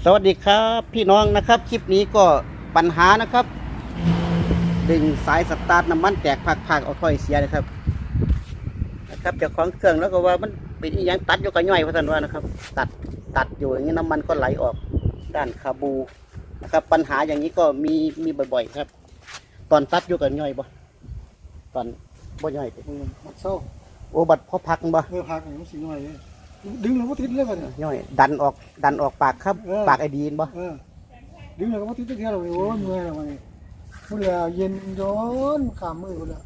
สวัสดีครับพี่น้องนะครับ คลิปนี้ก็ปัญหานะครับ ดึงสายสตาร์ทน้ำมันแตกพักๆเอาถ้อยเสียนะครับ นะครับเจ้าของเครื่องแล้วก็ว่ามันเป็นอหยังตัดอยู่กับย่อยพันว่านะครับ ตัดตัดอยู่อย่างนี้น้ำมันก็ไหลออกด้านคาบูนะครับ ปัญหาอย่างนี้ก็มีมีบ่อย ๆ ครับ ตอนตัดอยู่กับย่อยบ่ตอนบ่ย่อยเออมัดเศร้าโอ้บัดพอพักบ่เออพักหน่อยมันสิหน่อยเลย ดึงแล้วก็ติดเลยกันเนี่ยย่อย ดันออกดันออกปากครับเออปากไอดีนบ่เออดึงแล้วก็ติดตะเกียบเลยโอ้ยเมื่อยแล้วมันนี่มันเหลือเย็นย้อนขามมือหมดแล้ว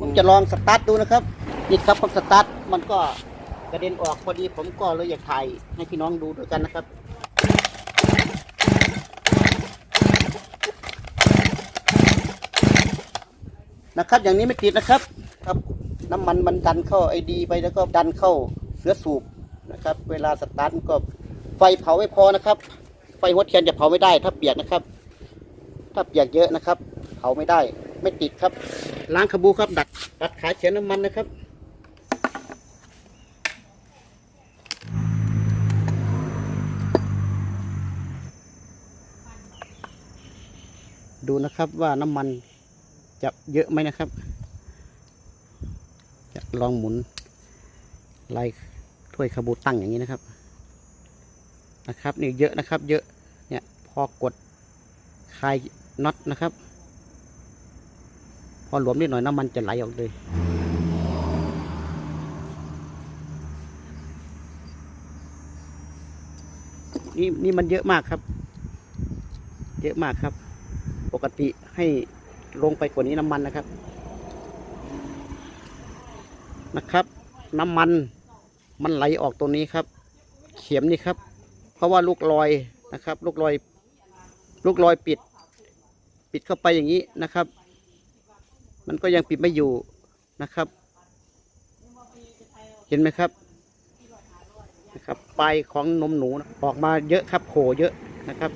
ผมจะลองสตาร์ทดูนะครับนี่ครับพอสตาร์ทมันก็กระเด็นออกพอดีผมก็เลยอยากถ่ายให้พี่น้องดูด้วยกันนะครับนะครับ อย่างนี้ไม่ติดนะครับ ครับ น้ำมันมันดันเข้าไอดี ไปแล้วก็ดันเข้าเสือสูบ นะครับ เวลาสตาร์ทมันก็ไฟเผาไม่พอนะครับ ไฟหัวเทียนจะเผาไม่ได้ ถ้าเปียกนะครับ ถ้าเปียกเยอะนะครับ เผาไม่ได้ ไม่ติดครับ ล้างขบูครับ ดัดดัดขายเสียน้ำมันนะครับดูนะครับว่าน้ำมันจะเยอะไหมนะครับ จะลองหมุนไล่ ถ้วยขบูตั้งอย่างนี้นะครับ นะครับนี่เยอะนะครับ เยอะเนี่ยพอกดคลายน็อตนะครับ พอหลวมนิดหน่อยน้ำมันจะไหลออกเลยนี่นี่มันเยอะมากครับ เยอะมากครับ ปกติให้ลงไปกว่านี้น้ำมันนะครับ นะครับ น้ำมัน มันไหลออกตรงนี้ครับ เข็มนี่ครับ เพราะว่าลูกลอยนะครับ ลูกลอย ลูกลอยปิด ปิดเข้าไปอย่างนี้นะครับ มันก็ยังปิดไม่อยู่นะครับ เห็นไหมครับนะครับปลายของนมหนูออกมาเยอะครับโผล่เยอะนะครับ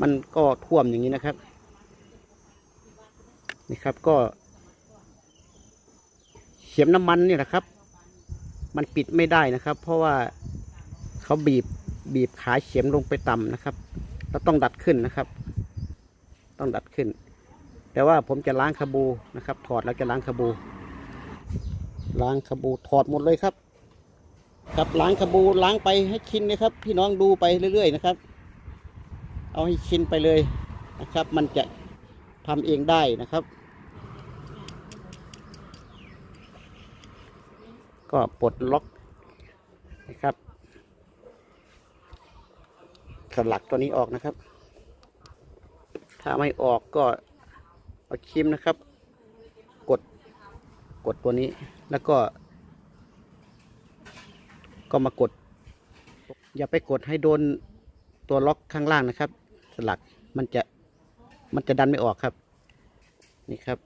มันก็ท่วมอย่างนี้นะครับนี่ครับก็ ข็มน้ำมันนี่แหละครับ มันปิดไม่ได้นะครับ เพราะว่าเขาบีบบีบขาเข็มลงไปต่ำนะครับเราต้องดัดขึ้นนะครับ ต้องดัดขึ้น แต่ว่าผมจะล้างขบูนะครับ ถอดแล้วจะล้างขบู ล้างขบูถอดหมดเลยครับ ครับล้างขบูล้างไปให้ชินนะครับ พี่น้องดูไปเรื่อยๆนะครับ เอาให้ชินไปเลยนะครับ มันจะทำเองได้นะครับ ก็ปลดล็อกนะครับ สลักตัวนี้ออกนะครับ ถ้าไม่ออกก็เอาครีมนะครับ กดกดตัวนี้แล้วก็ ก็มากด อย่าไปกดให้โดนตัวล็อกข้างล่างนะครับ สลักมันจะมันจะดันไม่ออกครับ นี่ครับ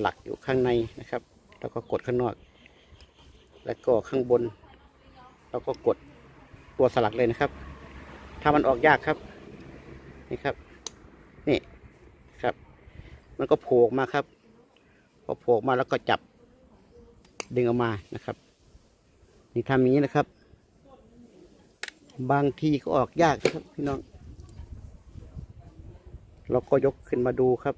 หลักอยู่ข้างในนะครับ แล้วก็กดข้างนอก แล้วก็ข้างบน แล้วก็กดตัวสลักเลยนะครับ ถ้ามันออกยากครับนี่ครับ นี่ครับ มันก็โผล่มาครับพอโผล่มาแล้วก็จับดึงออกมานะครับ นี่ทำอย่างนี้นะครับ บางทีก็ออกยากนะครับพี่น้องเราก็ยกขึ้นมาดูครับ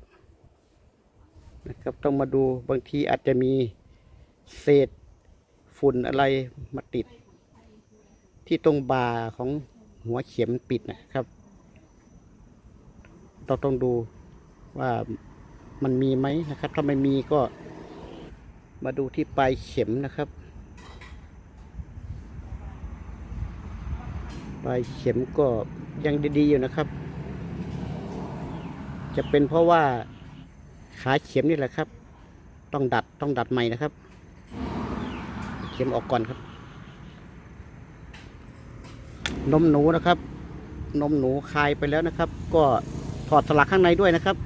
นะครับต้องมาดูบางทีอาจจะมีเศษฝุ่นอะไรมาติด ที่ตรงบาของหัวเข็มปิดนะครับเราต้องดูว่ามันมีไหมนะครับ ถ้าไม่มีก็มาดูที่ปลายเข็มนะครับ ปลายเข็มก็ยังดีๆอยู่นะครับ จะเป็นเพราะว่า ขาเข็มนี่แหละครับ ต้องดัดต้องดัดใหม่นะครับ เข็มออกก่อนครับ นมหนูนะครับ นมหนูคายไปแล้วนะครับ ก็ถอดสลักข้างในด้วยนะครับ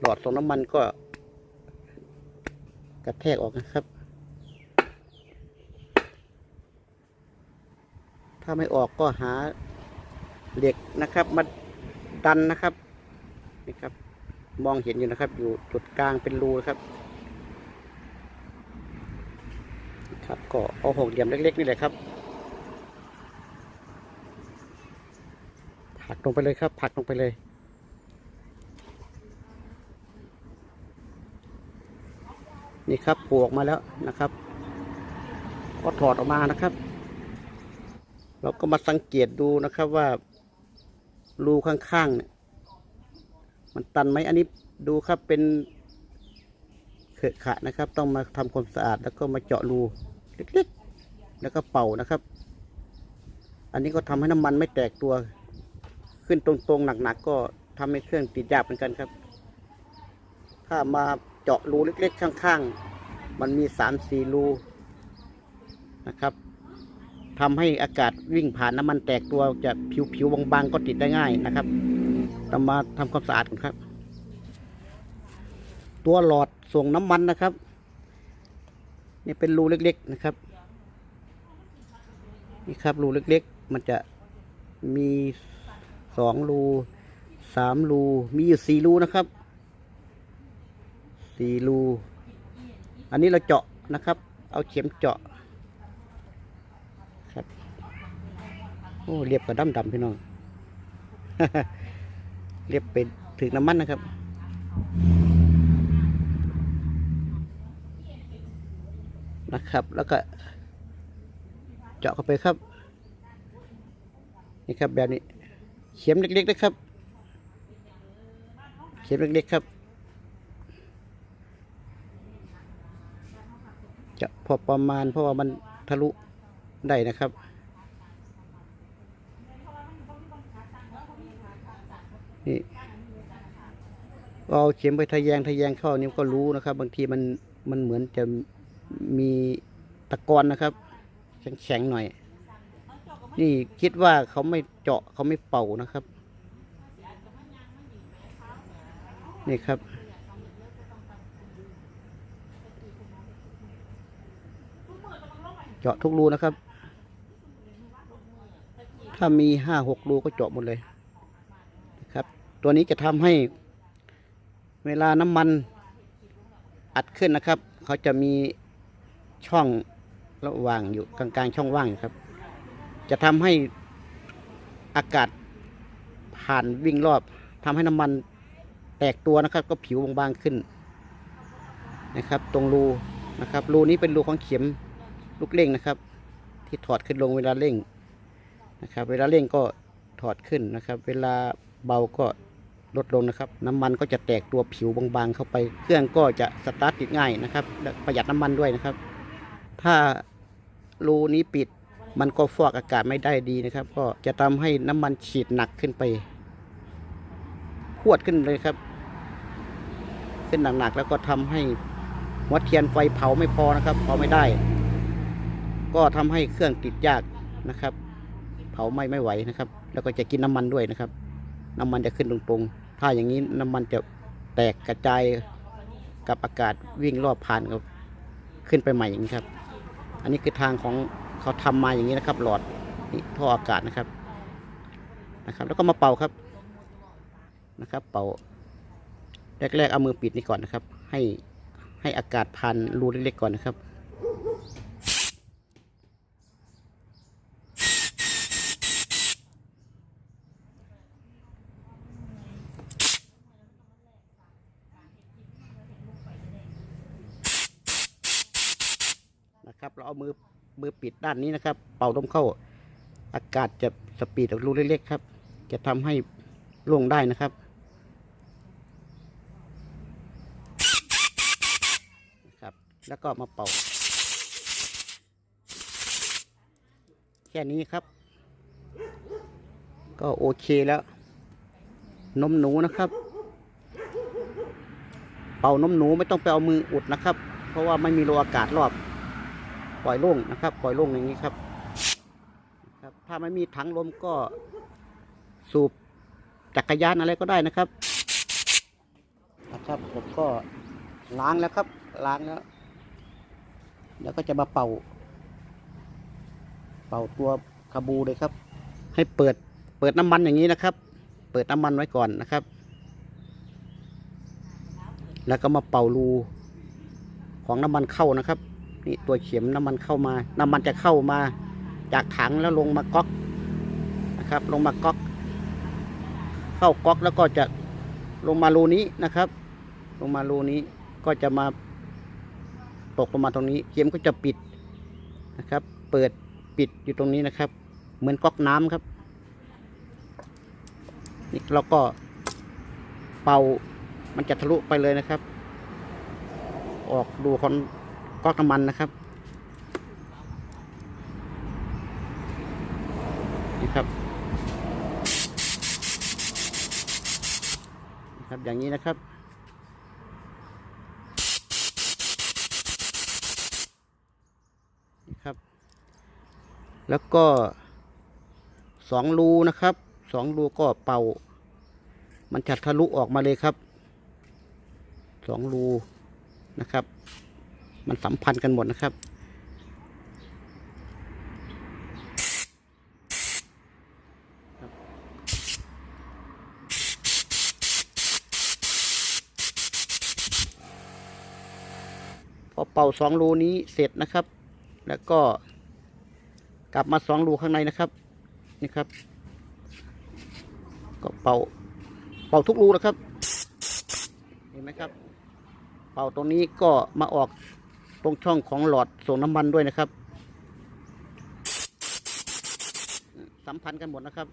หลอดส่งน้ำมันก็ กระแทกออกนะครับ ถ้าไม่ออกก็หาเหล็กนะครับ มาดันนะครับนี่ครับ มองเห็นอยู่นะครับ อยู่จุดกลางเป็นรูครับ ครับก็เอาหกเหลี่ยมเล็ก ๆ นี่แหละครับผลักลงไปเลยครับผลักลงไปเลย นี่ครับผล่ออกมาแล้วนะครับ ก็ถอดออกมานะครับ เราก็มาสังเกตดูนะครับว่ารูข้างๆเนี่ย มันตันไหมอันนี้ดูครับเป็นเขอะขะนะครับ ต้องมาทำความสะอาดแล้วก็มาเจาะรูเล็กๆ แล้วก็เป่านะครับ อันนี้ก็ทำให้น้ำมันไม่แตกตัว ขึ้นตรงๆหนักๆก็ทำให้เครื่องติดยากเหมือนกันครับ ถ้ามาเจาะรูเล็ก ๆ ข้างๆ มันมีสามสี่รูนะครับทำให้อากาศวิ่งผ่านน้ำมันแตกตัวจะผิวๆบางๆก็ติดได้ง่ายนะครับ เรามาทำความสะอาดกันครับ ตัวหลอดส่งน้ำมันนะครับนี่เป็นรูเล็ก ๆ นะครับ นี่ครับรูเล็ก ๆ มันจะมีสองรูสามรูมีอยู่สี่รูนะครับสี่รูอันนี้เราเจาะนะครับ เอาเข็มเจาะครับ โอ้เรียบกับดำดำพี่น้อง เรียบเป็นถึงน้ำมันนะครับ นะครับ แล้วก็ เจาะเข้าไปครับ นี่ครับแบบนี้ เข็มเล็กๆนะครับ เข็มเล็กๆครับ จะพอประมาณเพราะว่ามันทะลุได้นะครับ นี่ เอาเข็มไปทะแยงทะแยงเข้านี่ก็รู้นะครับ บางทีมันมันเหมือนจะมีตะกอนนะครับแข็งๆหน่อย นี่คิดว่าเขาไม่เจาะเขาไม่เป่านะครับ นี่ครับเจาะทุกรูนะครับ ถ้ามีห้าหกรูก็เจาะหมดเลยนะครับ ตัวนี้จะทำให้ เวลาน้ำมันอัดขึ้นนะครับ เขาจะมีช่องระหว่างอยู่กลางๆ ช่องว่างครับ จะทำให้อากาศผ่านวิ่งรอบทำให้น้ำมันแตกตัวนะครับ ก็ผิวบางๆขึ้นนะครับ ตรงรูนะครับ รูนี้เป็นรูของเข็มลูกเร่งนะครับ ที่ถอดขึ้นลงเวลาเร่งนะครับ เวลาเร่งก็ถอดขึ้นนะครับ เวลาเบาก็ ลดลงนะครับ น้ำมันก็จะแตกตัวผิวบางๆ เข้าไป เครื่องก็จะสตาร์ทติดง่ายนะครับ ประหยัดน้ำมันด้วยนะครับ ถ้ารูนี้ปิดมันก็ฟอกอากาศไม่ได้ดีนะครับ ก็จะทำให้น้ำมันฉีดหนักขึ้นไป พวดขึ้นเลยครับ ขึ้นหนักๆแล้วก็ทำให้หัวเทียนไฟเผาไม่พอนะครับ เผาไม่ได้ ก็ทำให้เครื่องติดยากนะครับ เผาไหม้ไม่ไหวนะครับ แล้วก็จะกินน้ำมันด้วยนะครับ น้ำมันจะขึ้นตรงๆ ถ้าอย่างนี้น้ำมันจะแตกกระจายกับอากาศวิ่งรอบผ่านกับขึ้นไปใหม่อย่างนี้ครับ อันนี้คือทางของเขาทำมาอย่างนี้นะครับ หลอดนี่ท่ออากาศนะครับนะครับ แล้วก็มาเป่าครับนะครับ เป่าแรกๆเอามือปิดนี่ก่อนนะครับ ให้ให้อากาศผ่านรูเล็กๆก่อนนะครับ นะครับ เราเอา มือมือปิดด้านนี้นะครับ เป่าลมเข้า อากาศจะสปีดออกรูเล็กๆครับ จะทำให้ล่วงได้นะครับนะครับ แล้วก็มาเป่า แค่นี้ครับ ก็โอเคแล้ว นมหนูนะครับ เป่านมหนูไม่ต้องไปเอามืออุดนะครับ เพราะว่าไม่มีรูอากาศรอบ ปล่อยโล่งนะครับ ปล่อยโล่งอย่างนี้ครับครับ ถ้าไม่มีถังลมก็สูบจักรยานอะไรก็ได้นะครับ นะครับ ผมก็ล้างแล้วครับ ล้างแล้ว แล้วก็จะมาเป่า เป่าตัวคาบูเลยครับ ให้เปิดเปิดน้ำมันอย่างนี้นะครับ เปิดน้ำมันไว้ก่อนนะครับ แล้วก็มาเป่ารูของน้ำมันเข้านะครับ นี่ตัวเข็มน้ำมันเข้ามา น้ำมันจะเข้ามา จากถังแล้วลงมาก๊อกนะครับ ลงมาก๊อก เข้าก๊อกแล้วก็จะลงมารูนี้นะครับ ลงมารูนี้ก็จะมาตกลงมาตรงนี้ เข็มก็จะปิดนะครับ เปิดปิดอยู่ตรงนี้นะครับ เหมือนก๊อกน้ำครับนี่เราก็เป่ามันจะทะลุไปเลยนะครับ ออกดูของ ก๊อกน้ำมันนะครับนี่ครับนี่ครับอย่างนี้นะครับ นี่ครับ แล้วก็สองรูนะครับสองรูก็เป่า มันจะทะลุออกมาเลยครับสองรูนะครับ มันสัมพันธ์กันหมดนะครับ พอเป่าสองรูนี้เสร็จนะครับ แล้วก็กลับมาสองรูข้างในนะครับนี่ครับ ก็เป่าเป่าทุกรูนะครับ เห็นไหมครับ เป่าตรงนี้ก็มาออก ตรงช่องของหลอดส่งน้ำมันด้วยนะครับ สัมพันธ์กันหมดนะครับ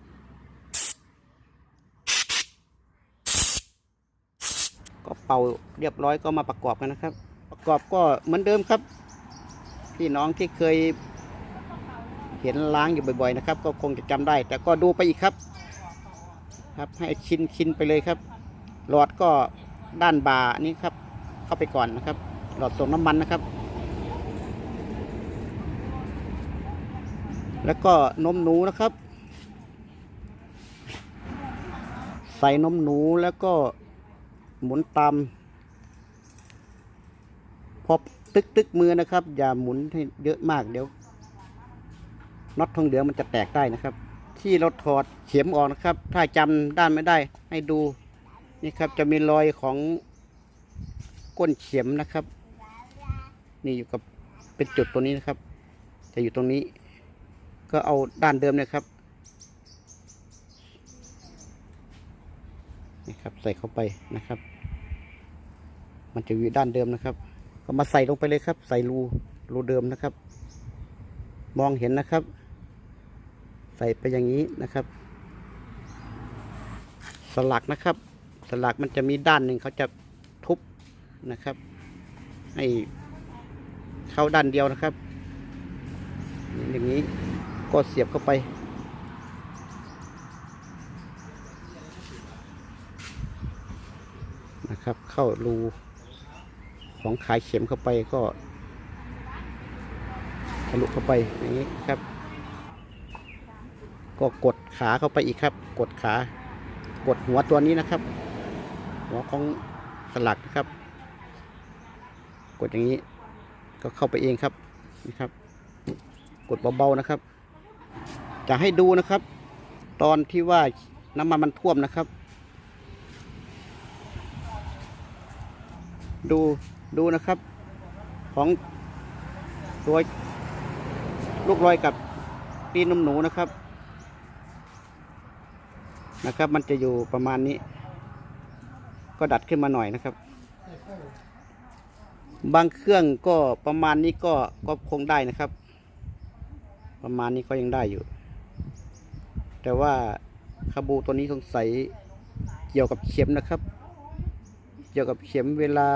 ก็เป่าเรียบร้อยก็มาประกอบกันนะครับ ประกอบก็เหมือนเดิมครับ พี่น้องที่เคยเห็นล้างอยู่บ่อยๆนะครับ ก็คงจะจำได้ แต่ก็ดูไปอีกครับ ครับให้ชินชินไปเลยครับหลอดก็ด้านบานี้ครับ เข้าไปก่อนนะครับ หลอดส่งน้ำมันนะครับ แล้วก็นมหนูนะครับ ใส่นมหนูแล้วก็หมุนตามพอตึกตึกมือนะครับ อย่าหมุนให้เยอะมากเดี๋ยวน็อตทองเหลืองมันจะแตกได้นะครับ ที่เราถอดเข็มออกนะครับ ถ้าจำด้านไม่ได้ ให้ดูนี่ครับจะมีรอยของก้นเข็มนะครับ นี่อยู่กับเป็นจุดตัวนี้นะครับ จะอยู่ตรงนี้ ก็เอาด้านเดิมนะครับนี่ครับใส่เข้าไปนะครับ มันจะอยู่ด้านเดิมนะครับ ก็มาใส่ลงไปเลยครับ ใส่รูรูเดิมนะครับ มองเห็นนะครับ ใส่ไปอย่างนี้นะครับ สลักนะครับ สลักมันจะมีด้านหนึ่งเขาจะทุบนะครับ ให้เข้าด้านเดียวนะครับอย่างนี้ ก็เสียบเข้าไป นะครับ เข้ารูของขายเข็มเข้าไปก็ทะลุเข้าไปอย่างนี้ครับ ก็กดขาเข้าไปอีกครับ กดขากดหัวตัวนี้นะครับ หัวของสลักนะครับ กดอย่างนี้ก็เข้าไปเองครับนี่ครับ กดเบาๆนะครับ จะให้ดูนะครับ ตอนที่ว่าน้ำมันมันท่วมนะครับ ดูดูนะครับ ของตัวลูกรอยกับตีนนมหนูนะครับ นะครับ มันจะอยู่ประมาณนี้ ก็ดัดขึ้นมาหน่อยนะครับ บางเครื่องก็ประมาณนี้ก็ก็คงได้นะครับ ประมาณนี้ก็ยังได้อยู่ แต่ว่าคาบูตัวนี้สงสัยเกี่ยวกับเข็มนะครับ เกี่ยวกับเข็มเวลา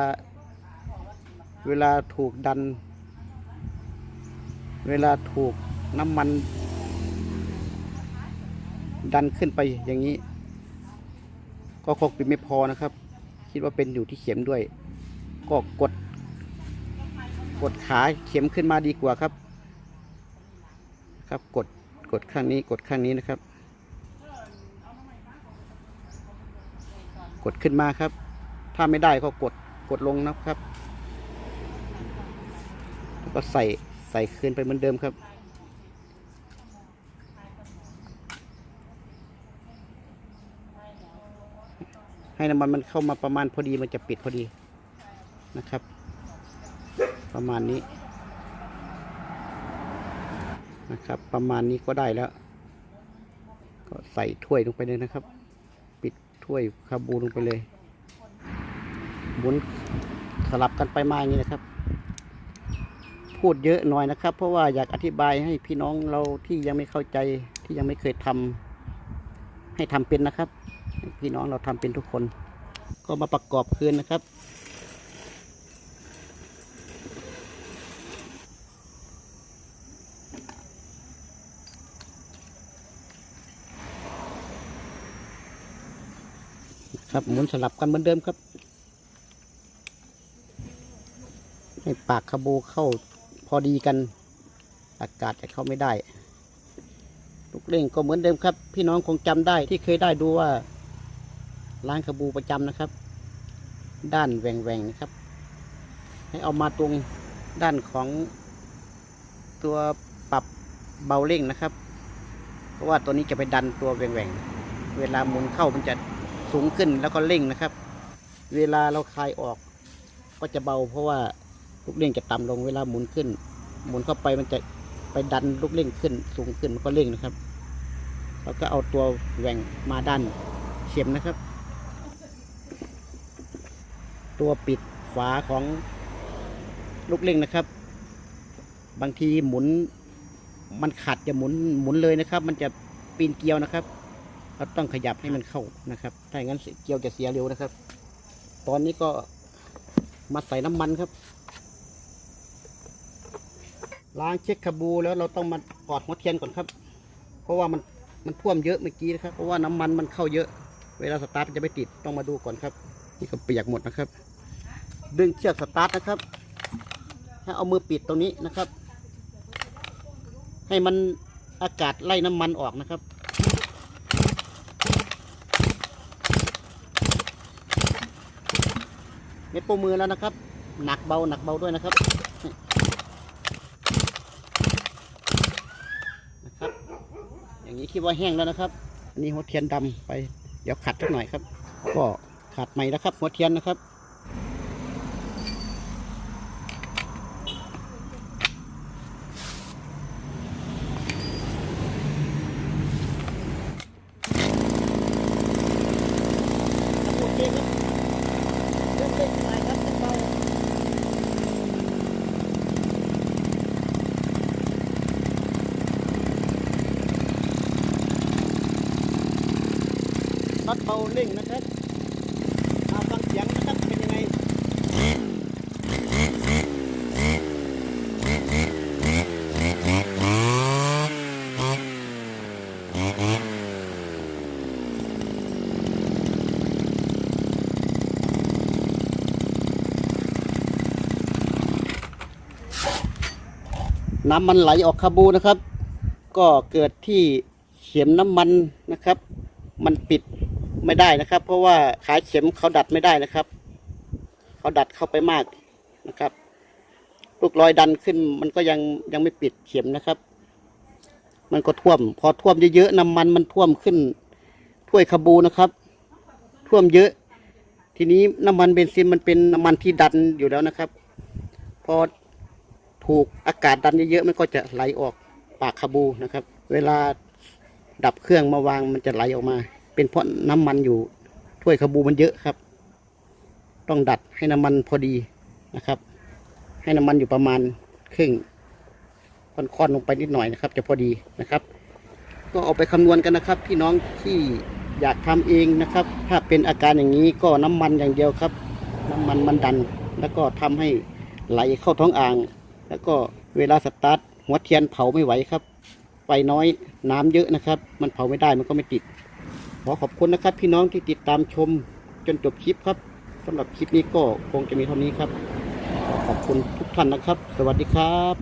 เวลาถูกดัน เวลาถูกน้ำมัน ดันขึ้นไปอย่างนี้ ก็คงปิดไม่พอนะครับ คิดว่าเป็นอยู่ที่เข็มด้วย ก็กด กดขาเข็มขึ้นมาดีกว่าครับ ครับกดกดข้างนี้กดข้างนี้นะครับ กดขึ้นมาครับ ถ้าไม่ได้ก็กดกดลงนะครับ แล้วก็ใส่ใส่คืนไปเหมือนเดิมครับ ให้น้ำมันมันเข้ามาประมาณพอดีมันจะปิดพอดีนะครับ ประมาณนี้นะครับ ประมาณนี้ก็ได้แล้ว ก็ใส่ถ้วยลงไปเลยนะครับ ล้วยคาบูลงไปเลยหมุนสลับกันไปมาอย่างนี้นะครับ พูดเยอะหน่อยนะครับ เพราะว่าอยากอธิบายให้พี่น้องเราที่ยังไม่เข้าใจที่ยังไม่เคยทำให้ทำเป็นนะครับ พี่น้องเราทำเป็นทุกคน ก็มาประกอบคืนนะครับ ครับหมุนสลับกันเหมือนเดิมครับ ให้ปากคาบูเข้าพอดีกัน อากาศจะเข้าไม่ได้ลูกเร่งก็เหมือนเดิมครับ พี่น้องคงจำได้ที่เคยได้ดูว่าล้างคาบูประจำนะครับ ด้านแหว่งๆนะครับ ให้เอามาตรงด้านของตัวปรับเบาเร่งนะครับ เพราะว่าตัวนี้จะไปดันตัวแหว่งๆเวลาหมุนเข้ามันจะ สูงขึ้นแล้วก็เร่งนะครับ เวลาเราคลายออก ก็จะเบา เพราะว่าลูกเร่งจะต่ำลงเวลาหมุนขึ้น หมุนเข้าไปมันจะไปดันลูกเร่งขึ้น สูงขึ้นมันก็เร่งนะครับ แล้วก็เอาตัวแหว่งมาด้านเข็มนะครับ ตัวปิดฝาของลูกเร่งนะครับ บางทีหมุนมันขัดจะหมุนหมุนเลยนะครับ มันจะปีนเกลียวนะครับ เราต้องขยับให้มันเข้านะครับถ้าอย่างนั้นเกลียวจะเสียเร็วนะครับ ตอนนี้ก็มาใส่น้ำมันครับ ล้างเช็คคาบูแล้วเราต้องมากอดหัวเทียนก่อนครับ เพราะว่ามันมันท่วมเยอะเมื่อกี้นะครับ เพราะว่าน้ำมันมันเข้าเยอะ เวลาสตาร์ทจะไม่ติดต้องมาดูก่อนครับ นี่ก็เปียกหมดนะครับ ดึงเชือกสตาร์ทนะครับให้เอามือปิดตรงนี้นะครับ ให้มันอากาศไล่น้ำมันออกนะครับ เม็ดโป้มือแล้วนะครับ หนักเบาหนักเบาด้วยนะครับนะครับ อย่างนี้คิดว่าแห้งแล้วนะครับ อันนี้หัวเทียนดำไป เดี๋ยวขัดสักหน่อยครับ ก็ขัดใหม่แล้วครับ หัวเทียนนะครับ โอเคครับเริ่มเล่นไปครับเบาัดเบาเร่งนะครับมาฟังเสียงนะครับเป็นยังไงน้ำมันไหลออกคาบูนะครับ ก็เกิดที่เข็มน้ำมันนะครับ มันปิด ไม่ได้นะครับ เพราะว่าขาเข็มเขาดัดไม่ได้นะครับ เขาดัดเข้าไปมากนะครับ ลูกรอยดันขึ้น มันก็ยังยังไม่ปิดเข็มนะครับ มันก็ท่วม พอท่วมเยอะๆน้ำมันมันท่วมขึ้นถ้วยคาบูนะครับ ท่วมเยอะ ทีนี้น้ำมันเบนซินมันเป็นน้ำมันที่ดันอยู่แล้วนะครับ พอถูกอากาศดันเยอะๆมันก็จะไหลออกปากคาบูนะครับ เวลาดับเครื่องมาวางมันจะไหลออกมา เป็นเพราะน้ำมันอยู่ถ้วยคาบูมันเยอะครับ ต้องดัดให้น้ำมันพอดีนะครับ ให้น้ำมันอยู่ประมาณครึ่งค่อนๆลงไปนิดหน่อยนะครับ จะพอดีนะครับ ก็เอาไปคำนวณกันนะครับ พี่น้องที่อยากทำเองนะครับ ถ้าเป็นอาการอย่างนี้ก็น้ำมันอย่างเดียวครับ น้ำมันมันดัน แล้วก็ทำให้ไหลเข้าท้องอ่าง แล้วก็เวลาสตาร์ทหัวเทียนเผาไม่ไหวครับไฟน้อยน้ำเยอะนะครับ มันเผาไม่ได้มันก็ไม่ติด ขอขอบคุณนะครับ พี่น้องที่ติดตามชมจนจบคลิปครับสำหรับคลิปนี้ก็คงจะมีเท่านี้ครับ ขอบคุณทุกท่านนะครับ สวัสดีครับ